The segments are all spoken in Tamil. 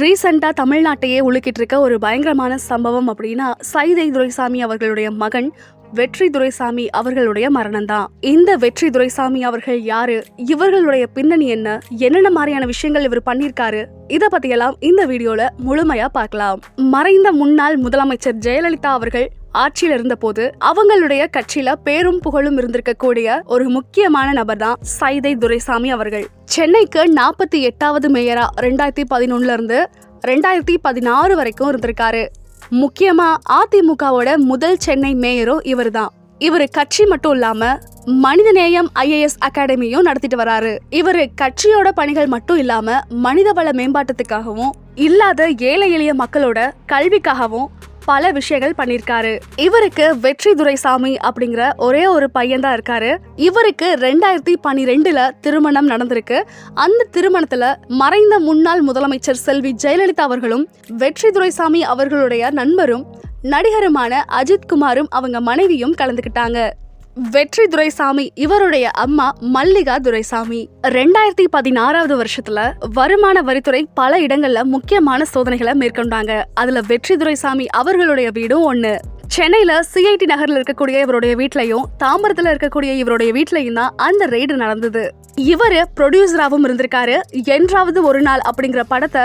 ரீசெண்டாக தமிழ்நாட்டையே உலுக்கிட்டு இருக்க ஒரு பயங்கரமான சம்பவம் அப்படின்னா சைதை துரைசாமி அவர்களுடைய மகன் வெற்றி துரைசாமி அவர்களுடைய மரணம் தான் இந்த வெற்றி துரைசாமி அவர்கள் யாரு? இவர்களுடைய பின்னணி என்ன? என்னென்ன மாதிரியான விஷயங்கள் இவர் பண்ணியிருக்காரு? இதை பத்தியெல்லாம் இந்த வீடியோல முழுமையா பார்க்கலாம். மறைந்த முன்னாள் முதலமைச்சர் ஜெயலலிதா அவர்கள் ஆட்சியில் இருந்தபோது அவங்களுடைய கட்சியில பேரும் புகழும் இருந்திருக்கக்கூடிய ஒரு முக்கியமான நபர் தான் சைதை துரைசாமி அவர்கள். சென்னைக்கு நாற்பத்தி எட்டாவது மேயரா ரெண்டாயிரத்தி பதினொன்னுல இருந்து ரெண்டாயிரத்தி பதினாறு வரைக்கும் இருந்திருக்காரு. முக்கியமா அதிமுகவோட முதல் சென்னை மேயரும் இவர்தான். இவர் கட்சி மட்டும் இல்லாம மனிதநேயம் ஐஏஎஸ் அகாடமியும் நடத்திட்டு வராரு. இவர் கட்சியோட பணிகள் மட்டும் இல்லாம மனிதவள மேம்பாட்டத்துக்காகவும் இல்லாத ஏழை எளிய மக்களோட கல்விக்காகவும் பல விஷயங்கள் பண்ணிருக்காரு. இவருக்கு வெற்றி துரைசாமி அப்படிங்கிற ஒரே ஒரு பையன் தான் இருக்காரு. இவருக்கு ரெண்டாயிரத்தி பனிரெண்டுல திருமணம் நடந்திருக்கு. அந்த திருமணத்துல மறைந்த முன்னாள் முதலமைச்சர் செல்வி ஜெயலலிதா அவர்களும் வெற்றி துரைசாமி அவர்களுடைய நண்பரும் நடிகருமான அஜித் குமாரும் அவங்க மனைவியும் கலந்துக்கிட்டாங்க. வெற்றி துரைசாமி இவருடைய அம்மா மல்லிகா துரைசாமி. ரெண்டாயிரத்தி பதினாறாவது வருஷத்துல வருமான வரித்துறை பல இடங்கள்ல முக்கியமான சோதனைகளை மேற்கொண்டாங்க. அதுல வெற்றி துரைசாமி அவர்களுடைய வீடும் ஒண்ணு. சென்னையில சிஐடி நகரில் இருக்கக்கூடிய இவருடைய வீட்லயும் தாம்பரத்துல இருக்கக்கூடிய இவருடைய வீட்லயும் தான் அந்த ரெய்டு நடந்தது. இவரு ப்ரொடியூசராகவும் இருந்திருக்காரு. என்றாவது ஒரு நாள் அப்படிங்கிற படத்தை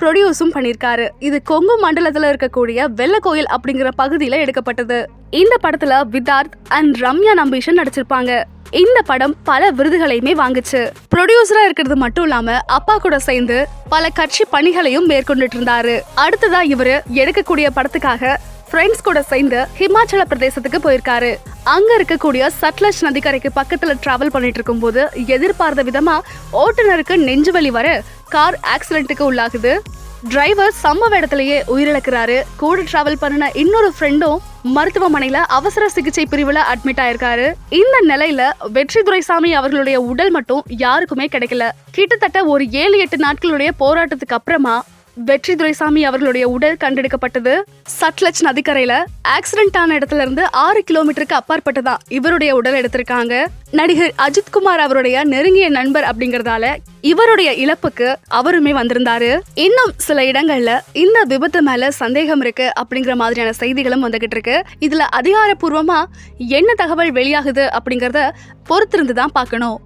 ப்ரொடியூஸும் பண்ணியிருக்காரு. இது கொங்கு மண்டலத்துல இருக்கக்கூடிய வெள்ளக்கோயில் அப்படிங்கிற பகுதியில எடுக்கப்பட்டது. இந்த படத்துல விதார்த் அண்ட் ரம்யா நம்பீஷன் நடிச்சிருப்பாங்க. இந்த படம் பல விருதுகளையுமே வாங்குச்சு. ப்ரொடியூசரா இருக்கிறது மட்டும் இல்லாம அப்பா கூட சேர்ந்து பல கட்சி பணிகளையும் மேற்கொண்டுட்டு இருந்தாரு அடுத்ததா இவரு எடுக்கக்கூடிய படத்துக்காக ஃப்ரெண்ட்ஸ் கூட சேர்ந்து ஹிமாச்சல பிரதேசத்துக்கு போயிருக்காரு. அங்க இருக்கக்கூடிய சட்லஜ் நதிக்கரைக்கு பக்கத்துல டிராவல் பண்ணிட்டு இருக்கும்போது எதிர்பார்த்த விதமா ஓட்டுநருக்கு நெஞ்சுவலி வர கார் ஆக்சிடென்ட்டுக்கு உள்ளாகுது. டிரைவர் சம்பவ இடத்துலயே உயிரிழக்கிறாரு. கூட டிராவல் பண்ணின இன்னொரு ஃப்ரெண்டும் மருத்துவமனையில அவசர சிகிச்சை பிரிவுல அட்மிட் ஆயிருக்காரு. இந்த நிலையில வெற்றி துரைசாமி அவர்களுடைய உடல் மட்டும் யாருக்குமே கிடைக்கல. கிட்டத்தட்ட ஒரு ஏழு எட்டு நாட்களுடைய போராட்டத்துக்கு அப்புறமா வெற்றி துரைசாமி அவர்களுடைய உடல் கண்டெடுக்கப்பட்டது சட்லஜ் நதிக்கரையில. ஆக்சிடென்ட் ஆன இடத்துல இருந்து ஆறு கிலோமீட்டருக்கு அப்பாற்பட்டுதான் இவருடைய உடல் எடுத்திருக்காங்க. நடிகர் அஜித்குமார் அவருடைய நெருங்கிய நண்பர் அப்படிங்கறதால இவருடைய இழப்புக்கு அவருமே வந்திருந்தாரு. இன்னும் சில இடங்கள்ல இந்த விபத்து மேல சந்தேகம் இருக்கு அப்படிங்கிற மாதிரியான செய்திகளும் வந்துகிட்டு இருக்கு. இதுல அதிகாரப்பூர்வமா என்ன தகவல் வெளியாகுது அப்படிங்கறத பொறுத்திருந்து தான் பார்க்கணும்.